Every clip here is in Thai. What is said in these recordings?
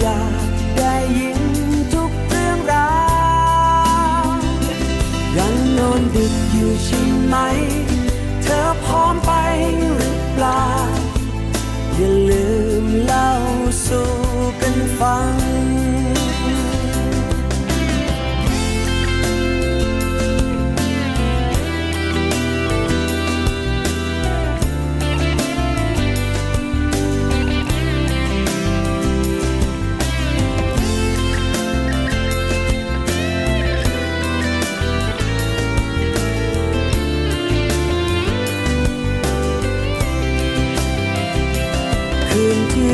อยากได้ยินทุกเรื่องราวยังนอนดึกอยู่ใช่ไหม เธอพร้อมไปหรือเปล่า อย่าลืมเล่า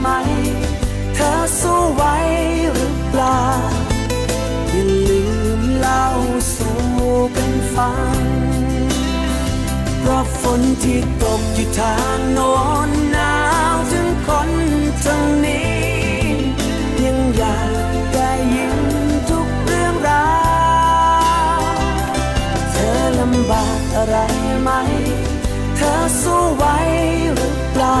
ไหม เธอสู้ไหวหรือเปล่า อย่าลืมเล่าสู่กันฟัง เพราะฝนที่ตกอยู่ทางโน้นหนาวถึงคนทางนี้ ยังอยากได้ยินทุกเรื่องราว เธอลำบากอะไรไหม เธอสู้ไหวหรือเปล่า